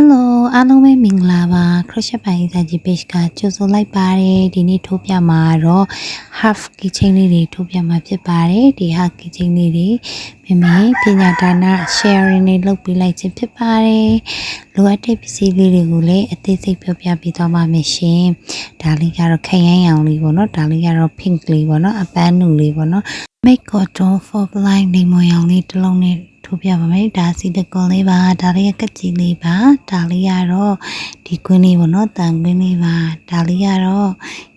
Hello အားလုံးပဲမင်္ဂလာပါ Crochet by Isaji page ကကြိုဆိုလိုက်ပါတယ်ဒီနေ့ထိုးပြမှာတော့ half keychain လေးတွေထိုးပြမှာဖြစ်ပါတယ်ဒီ half keychain လေးတွေမိမိပညာဒါန sharing တွေလုပ်ပေးလိုက်ခြင်းဖြစ်ပါတယ်လိုအပ်တဲ့ပစ္စည်းလေးတွေကိုလည်းအသေးစိတ်ပြောပြပေးသွားပါမယ်ရှင်ဒါလေးကတော့ခရမ်းရောင်လေးပေါ့နော်ဒါလေးကတော့ pink လေးပေါ့နော်အပန်းနုလေးပေါ့နော် make cotton for blind နေမရောင်လေးတစ်လုံးနဲ့ ထိုးပြပါမယ်ဒါစီတကွန်လေးပါဒါလေးကကကြီးလေးပါဒါလေးကတော့ဒီကွင်းလေးပေါ့နော်တန်ကွင်းလေးပါဒါလေးကတော့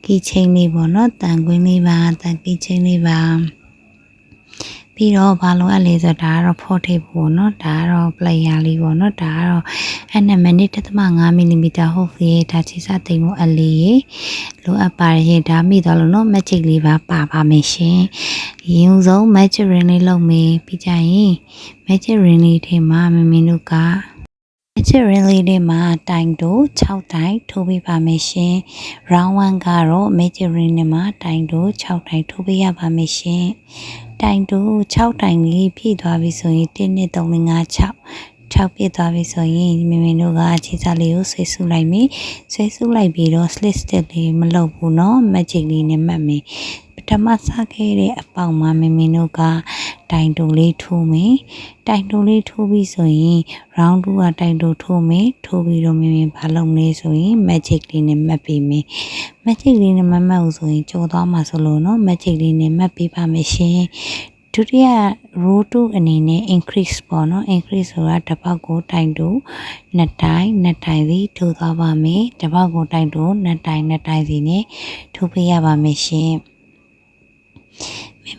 ကီချင်းလေးပေါ့နော်တန်ကွင်းလေးပါတန်ကီချင်းလေးပါ ပြီးတော့ဘာလို့အပ်လဲဆိုတော့ဒါကတော့ portable ပေါ့နော်ဒါကတော့ player လေးပေါ့နော်ဒါကတော့အဲ့နဲ့ minute 3.5 mm ဟုတ်ပြီဒါချိစသိမ်မို့အလေးလိုအပ်ပါတယ်ရှင်ဒါမိသွားလို့နော် magic လေးပါပါပါမယ်ရှင်ရင်ဆုံး magic ring လေးလုပ်မေးပြီးကြရင် magic ring လေးထဲမှာမမင်းတို့က magic ring လေးထဲမှာတိုင်တို့6တိုင်ထိုးပေးပါမယ်ရှင် round 1ကတော့ magic ring ထဲမှာတိုင်တို့6တိုင်ထိုးပေးရပါမယ်ရှင်တိုင်တို့6တိုင်လေးပြည့်သွားပြီဆိုရင်1 2 3 4 5 6 6ပြည့်သွားပြီဆိုရင်မင်းမင်းတို့ကခြေစားလေးကိုဆွဲဆုလိုက်ပြီဆွဲဆုလိုက်ပြီးတော့ slit stitch လေးမလုပ်ဘူးเนาะ magic လေးနဲ့မှတ်မယ်ပထမစခဲ့တဲ့အပေါက်မှာမင်းမင်းတို့က တိုင်တူလေးထိုးမယ်တိုင်တူလေးထိုးပြီးဆိုရင် round 2ကတိုင်တူထိုးမယ်ထိုးပြီးတော့မင်းမင်းဘာလုပ်လဲဆိုရင် magic လေးနဲ့မှတ်ပြီးမယ် magic လေးနဲ့မမှတ်ဘူးဆိုရင်ကြော်သွားမှာဆိုလို့เนาะ magic လေးနဲ့မှတ်ပေးပါမယ်ရှင်ဒုတိယ row 2အနေနဲ့ increase ပေါ့နော် increase ဆိုတာတစ်ပေါက်ကိုတိုင်တူနှစ်တိုင်နှစ်တိုင်စီထိုးသွားပါမယ်တစ်ပေါက်ကိုတိုင်တူနှစ်တိုင်နှစ်တိုင်စီနဲ့ထိုးပေးရပါမယ်ရှင်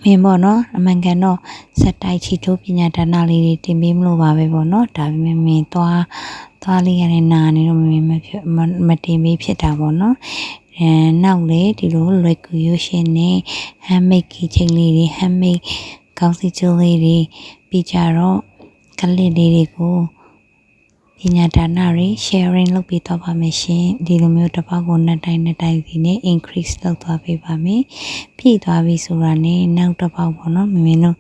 မင်းပေါ့နော်အမှန်ကန်တော့စက်တိုက်ချီထိုးပညာဒါနလေးတွေတင်ပေးမလို့ပါပဲပေါ့နော်ဒါပေမဲ့မင်းသွားသွားလေးရတဲ့နာနေတော့မင်းမဖြစ်မတင်ပေးဖြစ်တာပေါ့နော်အဲနောက်လေဒီလိုလွယ်ကူရွှေနဲ့ handmade keychain လေးတွေ handmade ကောင်းစီချိုးလေးတွေပြီးကြတော့ကလစ်လေးတွေကို ပညာဒါနတွေ sharing လုပ်ပေးတော့ပါမယ်ရှင်ဒီလိုမျိုးတစ်ပေါက်ကိုနှစ်တိုင်းနှစ်တိုင်းစီနဲ့ increase လုပ်သွားပေးပါမယ်ဖြည့်သွားပြီဆိုတာနဲ့နောက်တစ်ပေါက်ပေါ့နော်မင်းမင်းတို့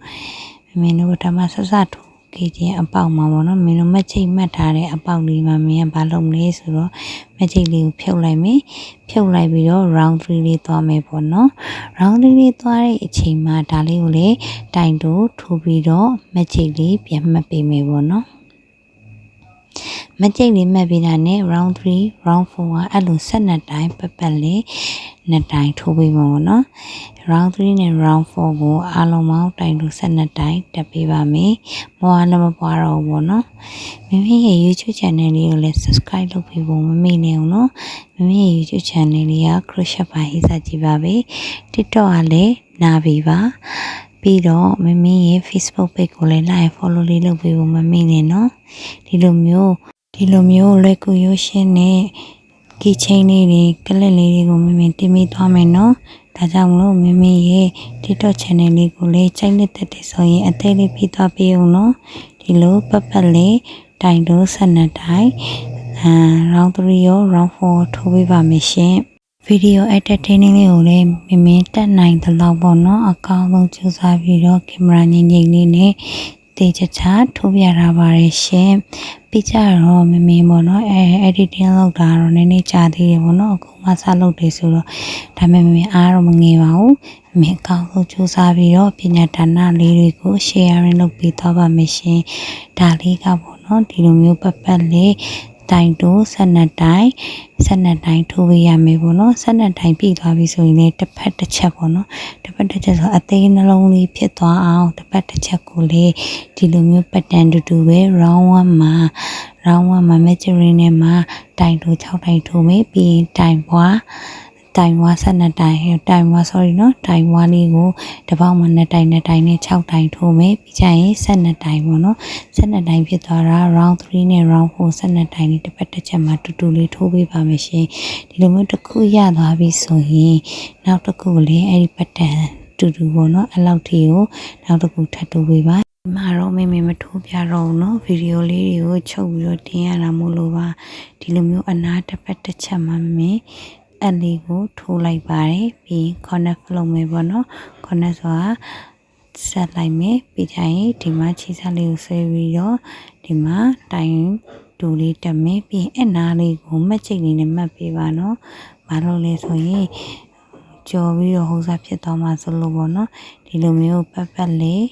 မင်းတို့ဓမ္မဆဆထိုးခေချင်းအပေါက်မှာပေါ့နော်မင်းတို့မချိတ်မှတ်ထားတဲ့အပေါက်လေးမှာမင်းကဘာလုပ်မလဲဆိုတော့မချိတ်လေးကိုဖြုတ်လိုက်မယ်ဖြုတ်လိုက်ပြီးတော့ round 3လေးသွားမယ်ပေါ့နော် round 3လေးသွားတဲ့အချိန်မှာဒါလေးကိုလေတိုင်တို့ထိုးပြီးတော့မချိတ်လေးပြန်မှတ်ပေးမယ်ပေါ့နော် မကြိတ်လေးမှတ်ပြီးတာနဲ့ round 3 round 4ကအဲ့လိုဆက်နှစ်တိုင်းပတ်ပတ်လေးနှစ်တိုင်းထိုးပေးမှာပေါ့နော် round 3နဲ့ round 4ကိုအားလုံးပေါင်းတိုင်လို့ဆက်နှစ်တိုင်းတက်ပေးပါမယ်။မွားလည်းမပွားတော့ဘူးပေါ့နော်။မိမိရဲ့ YouTube channel လေးကိုလည်း subscribe လုပ်ပေးဖို့မမေ့နဲ့အောင်နော်။မိမိရဲ့ YouTube channel လေးက crochet by Isaji ပါပဲ။ TikTok ကလည်းနာပြီပါ။ပြီးတော့မမင်းရဲ့ Facebook page ကိုလည်း like follow လေးလုပ်ပေးဖို့မမေ့နဲ့နော်ဒီလိုမျိုး ဒီလိုမျိုးလွယ်ကူရိုးရှင်းနဲ့ကီချင်းလေးတွေကလစ်လေးတွေကိုမမင်းတင်ပေးသွားမယ်နော်ဒါကြောင့်မလို့မမင်းရဲ့ TikTok channel လေးကိုလည်းချိုက်လက်တက်တယ်ဆိုရင်အသေးလေးပြီးသွားပေးအောင်နော်ဒီလိုပတ်ပတ်လေးတိုင်တို့ဆက်နှစ်တိုင်အာ round 3ရော round 4ထိုးပေးပါမယ်ရှင်ဗီဒီယို entertaining လေးကိုလည်းမမင်းတက်နိုင်သလောက်ပေါ့နော်အကောင်းဆုံးကြိုးစားပြီးတော့ကင်မရာငြိမ်ငြိမ်လေးနဲ့ တေချာချာထိုးပြထားပါတယ်ရှင်ပြီးကြတော့မမင်းပေါ့နော်အဲ editing လုပ်တာတော့နည်းနည်းကြာသေးတယ်ပေါ့နော်အခုမှစလုပ်တယ်ဆိုတော့ဒါပေမဲ့မမင်းအားတော့မငယ်ပါဘူးမင်းအကောင်းဆုံးကြိုးစားပြီးတော့ပညာဒါနလေးတွေကို sharing လုပ်ပေးသွားပါမယ်ရှင်ဒါလေးကပေါ့နော်ဒီလိုမျိုးပတ်ပတ်လေး တိုင်တိုးဆက်နှစ်တိုင်ဆက်နှစ်တိုင်ထိုးပေးရမယ်ပေါ့နော်ဆက်နှစ်တိုင်ပြည့်သွားပြီဆိုရင်လည်းတစ်ဖက်တစ်ချက်ပေါ့နော်တစ်ဖက်တစ်ချက်ဆိုအသေးနှလုံးလေးဖြစ်သွားအောင်တစ်ဖက်တစ်ချက်ကိုလေဒီလိုမျိုးပတ်တန်တူတူပဲ round 1မှာ round 1မှာ measuring နဲ့မှာတိုင်ထိုး6တိုင်ထိုးမယ်ပြီးရင်တိုင်ပွား တိုင်ဝါဆက်နှစ်တိုင်တိုင်ဝါ sorry နော်တိုင်ဝါလေးကိုတစ်ပေါက်မှာနှစ်တိုင်နှစ်တိုင်နဲ့6တိုင်ထိုးမယ်ပြီးကြရင်ဆက်နှစ်တိုင်ပေါ့နော်ဆက်နှစ်တိုင်ဖြစ်သွားတာ round 3နဲ့ round 4ဆက်နှစ်တိုင်လေးတစ်ပတ်တစ်ချက်မှာတူတူလေးထိုးပေးပါမယ်ရှင်ဒီလိုမျိုးတစ်ခုရသွားပြီဆိုရင်နောက်တစ်ခုလေးအဲ့ဒီပတ်တန်တူတူပေါ့နော်အဲ့လောက်ထိကိုနောက်တစ်ခုထပ်တိုးပေးပါမာတော့မေမေမထိုးပြတော့ဘူးเนาะဗီဒီယိုလေးတွေကိုချုပ်ပြီးတော့တင်ရတာမို့လို့ပါဒီလိုမျိုးအနာတစ်ပတ်တစ်ချက်မှမမေ အလေးကိုထိုးလိုက်ပါတယ်ပြီး connect လုပ်မယ်ပေါ့နော် connect ဆိုတာဆက်လိုက်မယ်ပြီးကြရင်ဒီမှာခြေစလေးကိုဆွဲပြီးတော့ဒီမှာတိုင်တူလေးတက်မယ်ပြီးရင်အနားလေးကိုမှတ်ချိတ်လေးနဲ့မှတ်ပေးပါနော်ဘာလို့လဲဆိုရင်ကြော်ပြီးတော့ဟိုစားဖြစ်သွားမှာဆိုလို့ပေါ့နော်ဒီလိုမျိုးပတ်ပတ်လေး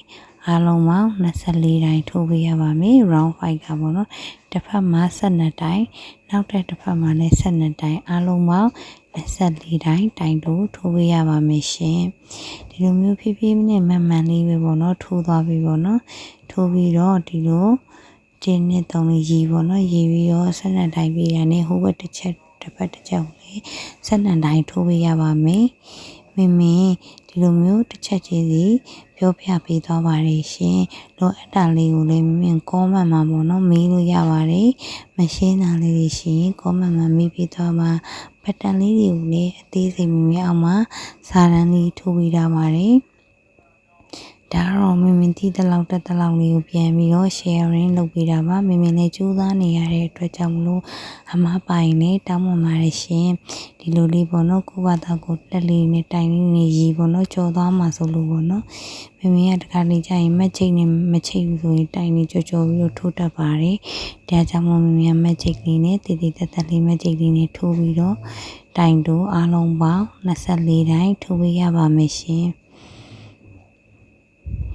အားလုံးပေါင်း24တိုင်းထိုးပေးရပါမယ် round 5ကပေါ့နော်တစ်ဖက်မှာ12တိုင်းနောက်တစ်တစ်ဖက်မှာလည်း12တိုင်းအားလုံးပေါင်း 24တိုင်းတိုင်တို့ထိုးပေးရပါမယ်ရှင်ဒီလိုမျိုးဖြည်းဖြည်းနဲ့မှန်မှန်လေးပဲပေါ့နော်ထိုးသွားပြီပေါ့နော်ထိုးပြီးတော့ဒီလိုတင်းနဲ့တုံးလေးရီပေါ့နော်ရီပြီးတော့12တိုင်းပြရနဲ့ဟိုဘက်တစ်ချက်တစ်ဖက်တစ်ချက်ကိုလေ12တိုင်းထိုးပေးရပါမယ်မင်းမင်းဒီလိုမျိုးတစ်ချက်ချင်းစီပြောပြပေးသွားပါတယ်ရှင်လိုအပ်တာလေးကိုလည်းမင်းကောမန့်မှာပေါ့နော်မေးလို့ရပါတယ်မရှင်းတာလေးတွေရှိရင်ကောမန့်မှာမေးပေးသွားပါ ဘတ်တန်လေးတွေကိုလည်းအသေးစိတ်မင်းမင်းအောင်မှာစာရန်လေးထိုးပေးထားပါတယ် ဒါတော့မင်းမင်းတီးတဲ့လောက်တက်တဲ့လောက်လေးကိုပြန်ပြီးတော့ sharing လုပ်ပေးတာပါမင်းမင်းလည်းကြိုးစားနေရတဲ့အတွက်ကြောင့်မလို့အမပိုင်နဲ့တောင်းပန်ပါတယ်ရှင်ဒီလိုလေးပေါ့နော်ကိုဘာသာကိုတက်လေးနဲ့တိုင်လေးနဲ့ရီပေါ့နော်ကြော်သွားမှာဆိုလို့ပေါ့နော်မင်းမင်းကတခါလေးကြာရင်မချိတ်နဲ့မချိတ်ဘူးဆိုရင်တိုင်လေးကြော်ကြော်ပြီးတော့ထိုးတတ်ပါတယ်ဒါကြောင့်မို့မင်းမင်းကမချိတ်လေးနဲ့တည်တည်တက်တက်လေးမချိတ်လေးနဲ့ထိုးပြီးတော့တိုင်တို့အားလုံးပေါင်း24တိုင်းထိုးပေးရပါမယ်ရှင်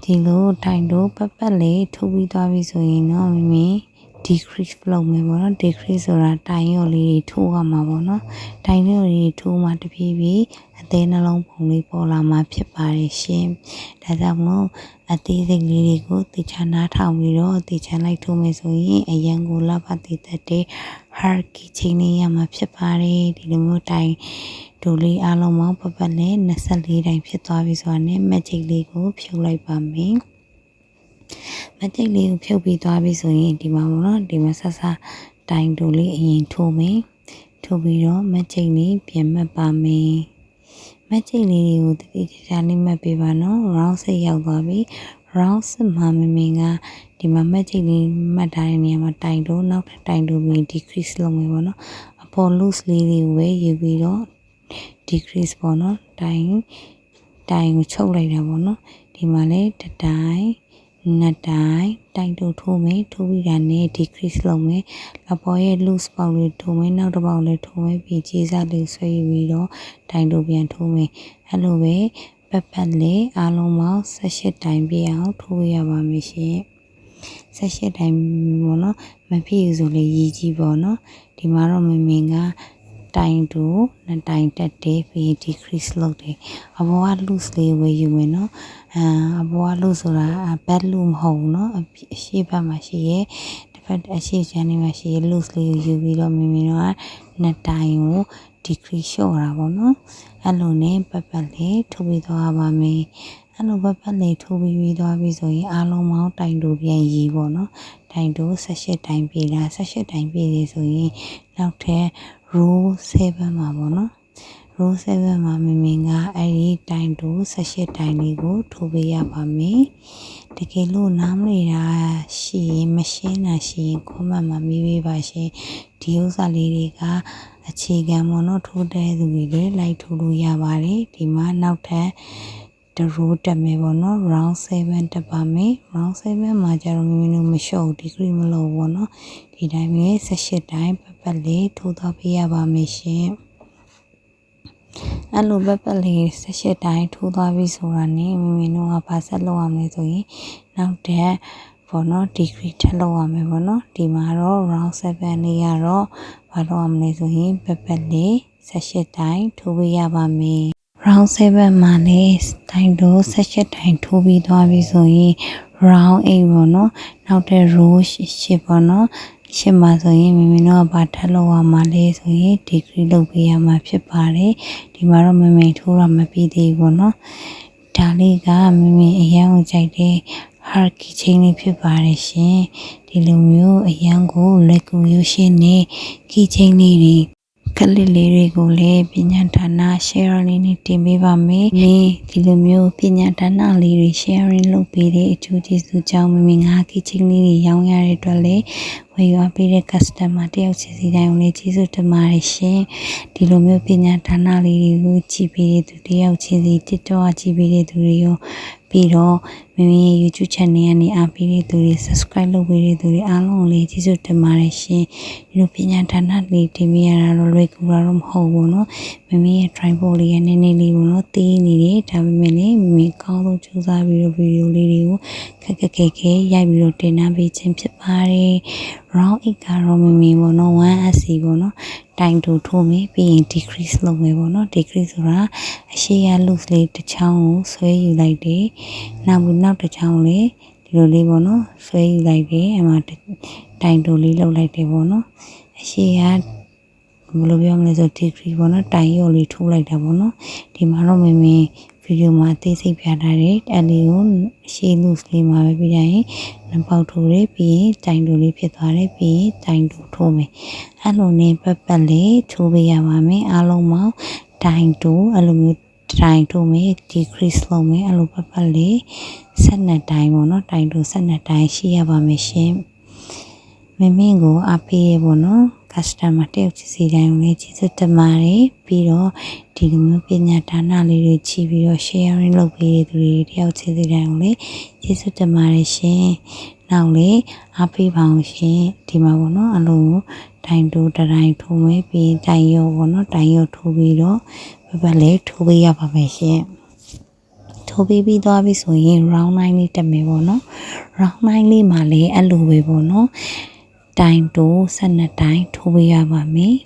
ဒီလိုတိုင်တို့ပတ်ပတ်လေးထိုးပြီးသွားပြီဆိုရင်တော့မမေ decrease လုပ်မယ်ပေါ့နော် decrease ဆိုတာတိုင်ရော်လေးတွေထိုးရမှာပေါ့နော်တိုင်ရော်လေးထိုးမှတဖြည်းဖြည်းအသေးနှလုံးပုံလေးပေါ်လာမှာဖြစ်ပါတယ်ရှင်ဒါကြောင့်မို့အသေးစိတ်လေးတွေကိုတေချာနားထောင်ပြီးတော့တေချာလိုက်ထိုးမယ်ဆိုရင်အရန်ကိုလပတ်တည်တဲ့ heart key ချိန်လေးရမှာဖြစ်ပါတယ်ဒီလိုမျိုးတိုင် ဒိုလေးအားလုံးပေါင်းပတ်ပတ်နဲ့24တိုင်ဖြစ်သွားပြီဆိုတာနဲ့ magic လေးကို ဖြုတ်လိုက်ပါမယ်မတိတ်လေးကိုဖြုတ်ပြီးသွားပြီဆိုရင်ဒီမှာပေါ့နော်ဒီမှာဆက်ဆက်တိုင်တူလေးအရင်ထိုးမယ်ထိုးပြီးတော့မတိတ်လေးပြင်မှတ်ပါမယ်မတိတ်လေးတွေကိုတတိချာလေးမှတ်ပေးပါနော် round 6ရောက်သွားပြီ round 6မှာမမင်ကဒီမှာမက်ချိတ်လေးမှတ်ထားတဲ့နေရာမှာတိုင်တိုးနောက်ထပ်တိုင်တိုးပြီး decrease လုပ်မယ်ပေါ့နော်အပေါ် loose လေးတွေကိုပဲယူပြီးတော့ decrease ပေါ့နော်တိုင်တိုင်ကိုချုပ်လိုက်တာပေါ့နော်ဒီမှာလည်းတတိုင်နှစ်တိုင်းတိုင်တိုးထိုးမယ်ထိုးပြီးတာနဲ့ decrease လုပ်မယ်အပေါ်ရဲ့ loose ပေါက်လေးထိုးမယ်နောက်တစ်ပေါက်လေးထိုးမယ်ပြီးခြေစားလေးဆွဲယူပြီးတော့တိုင်တိုးပြန်ထိုးမယ်အဲ့လိုပဲပတ်ပတ်လေးအားလုံးပေါင်း18တိုင်ပြအောင်ထိုးရပါမယ်ရှင်18တိုင်ပေါ့နော်မဖြစ်ဘူးဆိုလေရည်ကြီးပေါ့နော်ဒီမှာတော့မမင်က တိုင်တူနှစ်တိုင်တက်တယ်ပြီး decrease လုပ်တယ်အဘောက loose လေးဝယ်ယူမယ်နော်အာအဘောက loose ဆိုတာ bad loose မဟုတ်ဘူးနော်အရှိဘက်မှာရှိရဲ့တစ်ဖက်အရှိချမ်းလေးမှာရှိရဲ့ loose လေးကိုယူပြီးတော့မိမိတို့ကနှစ်တိုင်ကို decrease လျှော့တာပေါ့နော်အဲ့လိုနဲ့ပတ်ပတ်လေးထုတ်ပြီးသွားပါမယ်အဲ့လိုပတ်ပတ်လေးထိုးပြီးပြီးသွားပြီဆိုရင်အားလုံးပေါင်းတိုင်တူပြန်ရည်ပေါ့နော်တိုင်တူ18တိုင်ပြေးတာ18တိုင်ပြေးနေဆိုရင်နောက်ထပ် row 7မှာပေါ့နော် row 7မှာမမင်ကအဲ့ဒီတိုင်တူ18တိုင်လေးကိုထိုးပေးရပါမယ်တကယ်လို့နားမလည်တာရှိရင်မရှင်းတာရှိရင် comment မှာမေးပေးပါရှင်ဒီဥစ္စာလေးတွေကအခြေခံပေါ့နော်ထိုးတဲ့သူတွေလည်းလိုက်ထိုးလို့ရပါတယ်ဒီမှာနောက်ထပ်ဒရိုးတက်မယ်ပေါ့နော် round 7တက်ပါမယ် round 7မှာကျတော့မိမိတို့မလျှော့ degree မလို့ပေါ့နော်ဒီတိုင်းပဲ18တိုင်း ပတ်ပတ်လေးထိုးသွားပေးရပါမယ်ရှင်အဲ့လိုပတ်ပတ်လေး18တိုင်းထိုးသွားပြီဆိုတာနဲ့မိမိတို့ကဘာဆက်လုပ်ရမလဲဆိုရင်နောက်တက်ပေါ့နော် degree ထပ်လုပ်ရမယ်ပေါ့နော်ဒီမှာတော့ round 7လေးကတော့ဘာလုပ်ရမလဲဆိုရင်ပတ်ပတ်လေး18တိုင်းထိုးပေးရပါမယ် round 7မှာလည်းတိုင်းတို့18တိုင်းထိုးပြီးသွားပြီဆိုရင် round 8ပေါ့နော်နောက်တဲ့ row 8ပေါ့နော် ရှင်းပါဆိုရင်မိမိတို့ကဘာထပ်လုပ်ရမှာလဲဆိုရင် degree လုပ်ပေးရမှာဖြစ်ပါတယ်ဒီမှာတော့မမိန်ထိုးရမပြီးသေးဘူးပေါ့နော်ဒါလေးကမမိအရန်ကိုကြိုက်တဲ့ hard key chain လေးဖြစ်ပါတယ်ရှင်ဒီလိုမျိုးအရန်ကိုလက်ကူရုပ်ရှင်နဲ့ key chain လေးတွေ ကလစ်လေးတွေကိုလည်းပညာဌာန share လေးနဲ့တင်ပေးပါမယ်။ဒီဒီလိုမျိုးပညာဌာနလေးတွေ sharing လုပ်ပေးတဲ့အကျိုးကျေးဇူးကြောင့်မမငါကီချင်းလေးတွေရောင်းရတဲ့အတွက်လည်းဝယ်ယူပေးတဲ့ customer တယောက်ချင်းစီတိုင်းကိုလည်းကျေးဇူးတင်ပါတယ်ရှင်။ဒီလိုမျိုးပညာဌာနလေးတွေကိုကြည်ပေးတဲ့သူတယောက်ချင်းစီ TikTok ကြည်ပေးတဲ့သူတွေရော ပ ပြီးတော့မိမိရဲ့ YouTube channel ကနေအားပေးတဲ့သူတွေ subscribe လုပ်ပေးတဲ့သူတွေအားလုံးကိုလည်းကျေးဇူးတင်ပါတယ်ရှင်ဒီလိုပညာဌာနလေးတင်ပြရတာတော့လွယ်ကူတာတော့မဟုတ်ဘူးเนาะမိမိရဲ့ tripod လေးရဲ့နည်းနည်းလေးကိုတော့တီးနေတယ်ဒါပေမဲ့လည်းမိမိကောင်းဆုံးကြိုးစားပြီးတော့ဗီဒီယိုလေးတွေကိုခက်ခက်ခဲခဲရိုက်ပြီးတော့တင်ထားပေးခြင်းဖြစ်ပါတယ် round 8ကတော့မိမိပေါ့နော် 1SC ပေါ့နော် တိုင်တူထိုးမယ်ပြီးရင် decrease လုပ်မယ်ပေါ့နော် decrease ဆိုတာအရှိရ loose လေးတစ်ချောင်းကိုဆွဲယူလိုက်တယ်နောက်ဘူးနောက်တစ်ချောင်းလေးဒီလိုလေးပေါ့နော်ဆွဲယူလိုက်တယ်အမှတိုင်တူလေးလုပ်လိုက်တယ်ပေါ့နော်အရှိရဘယ်လိုပြောမလဲဆို degree ပေါ့နော်တိုင်ရော်လေးထိုးလိုက်တာပေါ့နော်ဒီမှာတော့မင်းမင်း ဗီဒီယိုမှာသိစိတ်ပြထားတယ်အဲ့ဒီကိုရှေး loose လေးမှာပဲပြရရင်နှပေါက်ထိုးတယ်ပြီးရင်တိုင်တူလေးဖြစ်သွားတယ်ပြီးရင်တိုင်တူထိုးမယ်အဲ့လိုနဲ့ပတ်ပတ်လေးထိုးပေးရပါမယ်အားလုံးပေါင်းတိုင်တူအဲ့လိုမျိုးတိုင်ထိုးမယ် decrease လုပ်မယ်အဲ့လိုပတ်ပတ်လေး12တိုင်ပေါ့နော်တိုင်တူ12တိုင်ရှိရပါမယ်ရှင်မမင်းကိုအပေးရပေါ့နော် customer တယောက်ချစီတိုင်းကိုလည်းကျေးဇူးတင်ပါတယ်ပြီးတော့ဒီလိုမျိုးပညာဒါနလေးတွေချီပြီးတော့ sharing လုပ်ပေးတဲ့သူတွေတယောက်ချစီတိုင်းကိုလည်းကျေးဇူးတင်ပါတယ်ရှင်နောက်လေအားပေးပါအောင်ရှင်ဒီမှာပေါ့နော်အလုံးတိုင်တိုးတိုင်ထိုးမယ်ပြီးတိုင်ရောပေါ့နော်တိုင်ရောထိုးပြီးတော့ဘယ်ဘက်လဲထိုးပေးရပါမယ်ရှင်ထိုးပေးပြီးသွားပြီဆိုရင် round 9လေးတက်မယ်ပေါ့နော် round 9လေးမှာလည်းအဲ့လိုပဲပေါ့နော် တိုင်တိုး12တိုင်ထိုးပေးရပါမယ်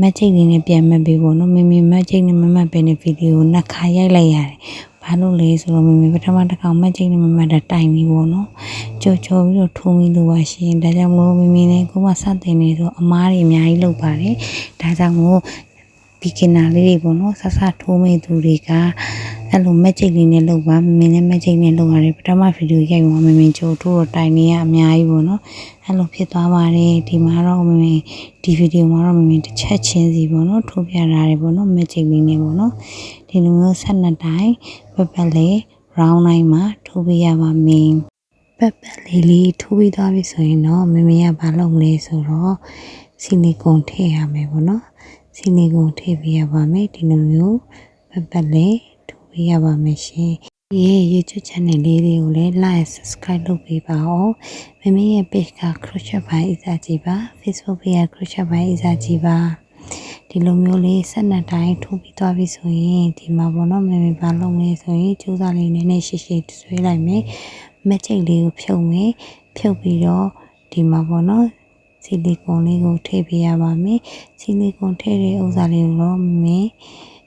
မက်ဂျစ်လေးနဲ့ပြန်မှတ်ပေးဖို့နော်မမေမက်ဂျစ်နဲ့မမှတ်ပဲနဲ့ဗီဒီယိုနှစ်ခါရိုက်လိုက်ရတယ်ဘာလို့လဲဆိုတော့မမေပထမတစ်ခါမက်ဂျစ်နဲ့မမှတ်တာတိုင်ပြီပေါ့နော်ကြော်ကြော်ပြီးတော့ထိုးမိလို့ပါရှင်ဒါကြောင့်မလို့မမေနဲ့ကိုမစတင်နေဆိုအမားတွေအများကြီးလုပ်ပါတယ်ဒါကြောင့်မို့ beginner လေးတွေပေါ့နော်ဆဆထိုးမိသူတွေကအဲ့လို magic လေးနဲ့လုပ်ပါမင်းလည်း magic နဲ့လုပ်ရတယ်ပထမဗီဒီယိုရိုက်မှာမင်းချိုးထိုးတော့တိုင်နေရအများကြီးပေါ့နော်အဲ့လိုဖြစ်သွားပါတယ်ဒီမှာတော့မင်းဒီဗီဒီယိုမှာတော့မင်းတစ်ချက်ချင်းစီပေါ့နော်ထိုးပြထားတယ်ပေါ့နော် magic လေးနဲ့ပေါ့နော်ဒီလိုမျိုးဆက်နှစ်တိုင်ပတ်ပတ်လေး round 9မှာထိုးပြရပါမယ်ပတ်ပတ်လေးလေးထိုးပြီးသွားပြီဆိုရင်တော့မမေကဘာလုပ်မလဲဆိုတော့ဆီလီကွန်ထည့်ရမယ်ပေါ့နော် စီနီကိုထည့်ပေးရပါမယ်ဒီလိုမျိုးပတ်ပတ်လေးထိုးပေးရပါမယ်ရှင်ဒီရဲ့ YouTube channel လေးတွေကိုလည်း like subscribe လုပ်ပေးပါဦးမမေရဲ့ page က crochet by အစားကြည့်ပါ Facebook page က crochet by အစားကြည့်ပါဒီလိုမျိုးလေးဆက်နှစ်တိုင်းထိုးပြီးသွားပြီဆိုရင်ဒီမှာပေါ့နော်မမေဘာလုပ်လဲဆိုရင်ကြိုးစားလေးနည်းနည်းရှိရှိဆွဲလိုက်မယ်မက်ချိတ်လေးကိုဖြုတ်မယ်ဖြုတ်ပြီးတော့ဒီမှာပေါ့နော် ဆီလီကွန်လေးကိုထည့်ပေးရပါမယ်ဆီလီကွန်ထည့်တဲ့ဥစ္စာလေးကိုတော့မင်း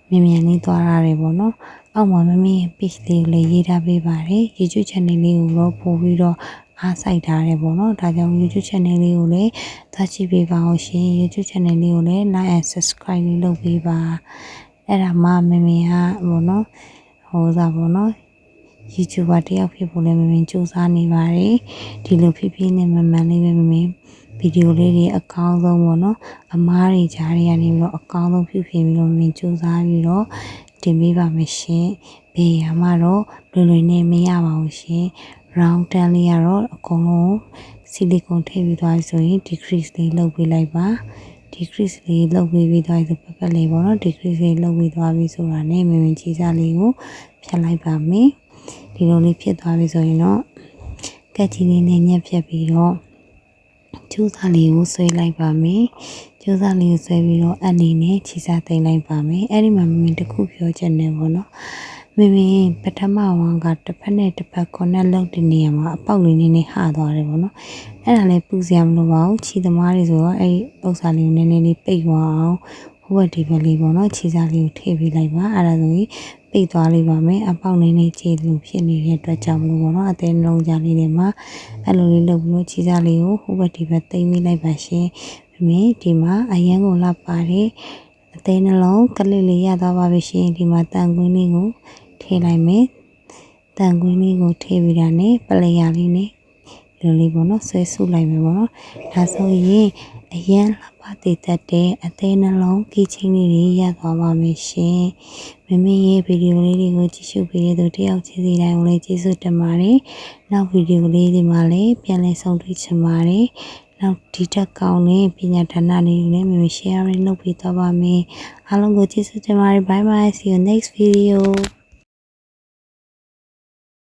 မြန်မြန်လေးသွားရတယ်ပေါ့နော်အောက်မှာမမင်းရဲ့ page လေးကိုလည်းရေးထားပေးပါတယ် YouTube channel လေးကိုတော့ပို့ပြီးတော့အားစိုက်ထားတယ်ပေါ့နော်ဒါကြောင့် YouTube channel လေးကိုလည်းသွားကြည့်ပေးပါအောင်ရှင် YouTube channel လေးကိုလည်း like and subscribe လေးလုပ်ပေးပါအဲ့ဒါမှမမေကပေါ့နော်ဟိုစားပေါ့နော် YouTuber တယောက်ဖြစ်ဖို့လည်းမမင်းစူးစမ်းနေပါတယ်ဒီလိုဖြစ်ဖြစ်နဲ့မမှန်လေးပဲမမင်း ဗီဒီယိုလေးတွေအကောင်းဆုံးပေါ့နော်အမားတွေကြားတွေကနေပြီးတော့အကောင်းဆုံးပြုပြင်ပြီးတော့မင်းစူးစမ်းပြီးတော့တင်ပေးပါမယ်ရှင်ဘေးရမှာတော့လွယ်လွယ်နဲ့မရပါဘူးရှင် round 10လေးကတော့အကုန်လုံးဆီလီကွန်ထည့်ပြီးသွားပြီဆိုရင် decrease လေးလုပ်ပေးလိုက်ပါ decrease လေးလုပ်ပေးပြီးသွားပြီဆိုပတ်ပတ်လေးပေါ့နော် decrease လေးလုပ်ပြီးသွားပြီဆိုတာနဲ့မင်းမင်းကြီးစားလေးကိုဖြတ်လိုက်ပါမယ်ဒီလိုလေးဖြစ်သွားပြီဆိုရင်တော့ကက်ကြီးလေးနဲ့ညက်ဖြတ်ပြီးတော့ ကျိုးစားလေးကိုဆွဲလိုက်ပါမယ်ကျိုးစားလေးကိုဆွဲပြီးတော့အနေနဲ့ခြေစားသိမ့်လိုက်ပါမယ်အဲ့ဒီမှာမင်းတခုပြောချင်တယ်ပေါ့နော်မင်းမင်းပထမဝန်ကတစ်ဖက်နဲ့တစ်ဖက် connect လုပ်တဲ့နေရာမှာအပေါက်လေးနည်းနည်းဟသွားတယ်ပေါ့နော်အဲ့ဒါလည်းပူစရာမလိုပါဘူးခြေသမားတွေဆိုတော့အဲ့ဒီဥစ္စာလေးကိုနည်းနည်းလေးပိတ်သွားအောင်ဟိုဘက်ဒီဘက်လေးပေါ့နော်ခြေစားလေးကိုထည့်ပေးလိုက်ပါအဲ့ဒါဆိုရင် ပိတ်သွားလိမ့်ပါမယ်အပေါက်နေနေခြေလူဖြစ်နေတဲ့အတွက်ကြောင့်မလို့ပေါ့နော်အသေးလုံးကြလေးတွေမှာအဲ့လိုလေးလုပ်ပြီးတော့ခြေစားလေးကိုဟိုဘက်ဒီဘက်သိမ့်မိလိုက်ပါရှင်မင်းဒီမှာအရန်ကိုလှပါတယ်အသေးနှလုံးကလေးလေးရသွားပါပြီရှင်ဒီမှာတန်ကွင်းလေးကိုထည့်လိုက်မယ်တန်ကွင်းလေးကိုထည့်ပြီးတာနဲ့ပလျာလေးနဲ့ဒီလိုလေးပေါ့နော်ဆွဲဆုပ်လိုက်မယ်ပေါ့နော်ဒါဆိုရင် အရန်လှပတည်တတ်တဲ့အသေးနှလုံးကီချင်းလေးတွေရသွားပါမယ်ရှင်မမေရဲ့ဗီဒီယိုလေးတွေကိုကြည့်ရှုပေးတဲ့သူတယောက်ချင်းစီတိုင်းကိုလည်းကျေးဇူးတင်ပါတယ်နောက်ဗီဒီယိုလေးဒီမှာလည်းပြန်လည်ဆုံတွေ့ချင်ပါတယ်နောက်ဒီတက်ကောင်းတဲ့ပညာဌာနလေးတွေလည်းမမေ sharing လုပ်ပေးသွားပါမယ်အားလုံးကိုကျေးဇူးတင်ပါတယ် bye bye see you next video